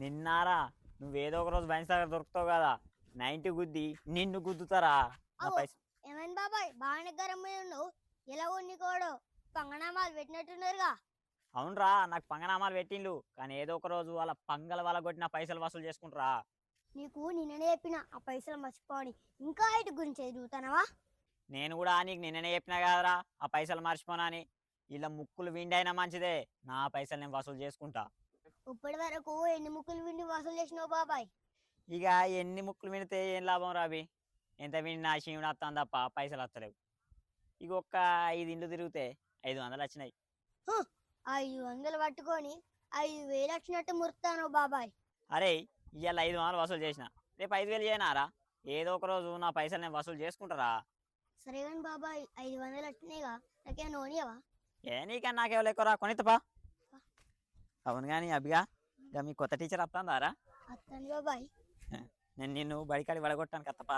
నిన్నారా? నువ్వేదో ఒక రోజు బయట దగ్గర దొరుకుతావు కదా. నైన్టీ గుద్ది నిన్ను గుద్దుతారా? ఏమైంది బాబాయ్? బాగానే గరం ఉన్నావు. ఎలా ఉన్నికోడు పంగనామాలు పెట్టినట్టున్నారుగా. అవునరా నాకు పంగనామాలు పెట్టిండు కానీ ఏదో ఒక రోజు వాళ్ళ పంగల వాళ్ళ కొట్టిన పైసలు వసూలు చేసుకుంటారా. నీకు నిన్ననే చెప్పిన ఆ పైసలు మర్చిపోని. ఇంకా ఇటు గురించి ఎదుగుతానవా? నేను కూడా నీకు నిన్ననే చెప్పినా కదరా ఆ పైసలు మర్చిపోనా అని. ఇలా ముక్కులు విండైనా మంచిదే. నా పైసలు నేను వసూలు చేసుకుంటా. ఇప్పటి వరకు ఎన్ని ముక్కులు విండి వసూలు చేసినావు బాబాయ్? ఇక ఎన్ని ముక్కులు వినితే ఏం లాభం రాబి ఎంత విన్నా శివుడు వస్తాను తప్ప పైసలు వస్తలేవు ఇక ఒక్క ఐదు ఇండ్లు తిరిగితే ఐదు వందలు వచ్చినాయి. ఐదు వందలు పట్టుకొని ఐదు వేలు వచ్చినట్టు మురుతాను బాబాయ్. అరే ఇవాళ ఐదు వందలు వసూలు చేసిన. రేపు ఐదు వేలు చేయనారా ఏదో ఒక రోజు నా పైసలు నేను వసూలు చేసుకుంటారా? సరే కానీ బాబాయ్ ఐదు వందలు వచ్చినాయిగా నాకేం నోనియవా ఏ నీకన్నా నాకేవాళ్ళు ఎక్కువ రా కొనిత్తపా. అవును కానీ అభిగా ఇక మీ కొత్త టీచర్ వస్తుందారా బాబాయ్. నేను నిన్ను బడికాడి వడగొట్టాను కత్తపా